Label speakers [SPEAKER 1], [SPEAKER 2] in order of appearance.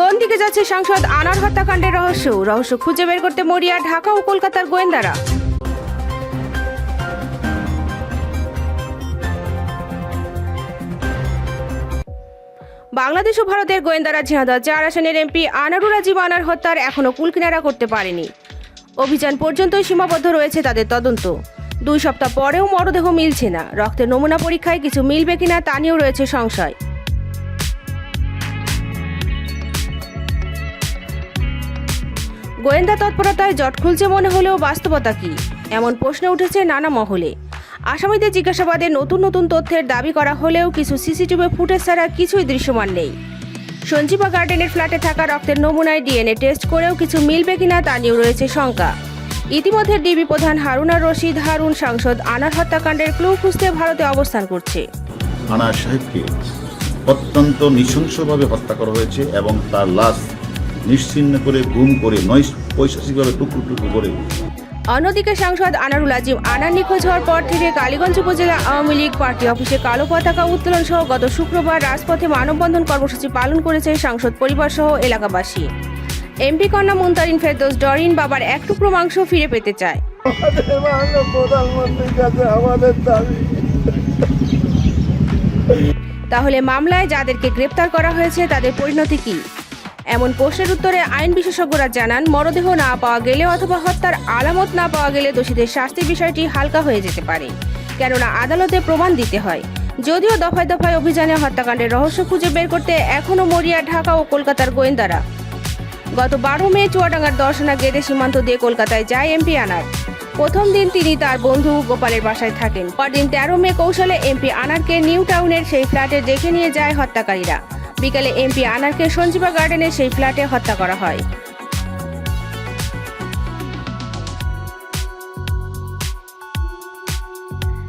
[SPEAKER 1] কোন দিকে যাচ্ছে সাংসদ আনার হত্যাকাণ্ডের রহস্য? রহস্য খুঁজে বের করতে মরিয়া, ঢাকা ও কলকাতার গোয়েন্দারা। বাংলাদেশ ও ভারতের গোয়েন্দারা ঝিনাদহ চার আসনের এমপি আনারুল রাজীব আনার হত্যার এখনও কুলকিনারা করতে পারেনি। অভিযান পর্যন্তই সীমাবদ্ধ রয়েছে তাদের তদন্ত। দুই সপ্তাহ পরেও মরদেহ মিলছে না। রক্তের নমুনা পরীক্ষায় কিছু মিলবে কিনা তা নিয়েও রয়েছে সংশয়। গোয়েন্দা তৎপরতায় জট খুলছে মনে হলেও বাস্তবতা কি? এমন প্রশ্ন উঠেছে নানা মহলে। আসামিদের জিজ্ঞাসাবাদে নতুন নতুন তথ্যের দাবি করা হলেও কিছু সিসিটিভি ফুটেজ ছাড়া কিছুই দৃশ্যমান নেই। সঞ্জীবা গার্ডেনের ফ্ল্যাটে থাকা রক্তের নমুনায় ডিএনএ টেস্ট করেও কিছু মিলবে কিনা তা নিয়েও রয়েছে শঙ্কা। ইতিমধ্যে ডিবি প্রধান হারুনা রশিদ হারুন সাংসদ আনার হত্যাকাণ্ডের ক্লু খুঁজতে ভারতে অবস্থান করছে।
[SPEAKER 2] আনার সাহেবকে অত্যন্ত নৃশংসভাবে হত্যা করা হয়েছে এবং তার লাশ নিশ্চিহ্ন করে গুম করে নয় পৈশাচিকভাবে টুকরো টুকরো করে।
[SPEAKER 1] অন্যদিকে সাংসদ আনারুল আজিম আনার নিখোঁজ হওয়ার পর থেকে কালীগঞ্জ উপজেলা আওয়ামী লীগ পার্টি অফিসে কালো পতাকা উত্তোলন সহ গত শুক্রবার রাজপথে মানববন্ধন কর্মসূচি পালন করেছে সাংসদ পরিবার সহ এলাকাবাসী এমপি কন্যা মুনতারিন ফেরদোস ডরিন বাবার এক টুকরো মাংস ফিরে পেতে চায়। তাহলে মামলায় যাদেরকে গ্রেপ্তার করা হয়েছে তাদের পরিণতি কি? এমন প্রশ্নের উত্তরে আইন বিশেষজ্ঞরা জানান, মরদেহ না পাওয়া গেলে অথবা হত্যার আলামত না পাওয়া গেলে দোষীদের শাস্তির বিষয়টি হালকা হয়ে যেতে পারে। কেননা আদালতে প্রমাণ দিতে হয়। যদিও দফায় দফায় অভিযানে হত্যাকাণ্ডের রহস্য খুঁজে বের করতে এখনও মরিয়া, ঢাকা ও কলকাতার গোয়েন্দারা। গত বারো মে চুয়াডাঙ্গার দর্শনা গেদে সীমান্ত দিয়ে কলকাতায় যায় এমপি আনার। প্রথম দিন তিনি তার বন্ধু গোপালের বাসায় থাকেন। পরদিন তেরো মে কৌশলে এমপি আনারকে নিউ টাউনের সেই ফ্ল্যাটে দেখে নিয়ে যায় হত্যাকারীরা। বিকালে এমপি আনারকে সঞ্জীবা গার্ডেনে সেই ফ্ল্যাটে হত্যা করা হয়।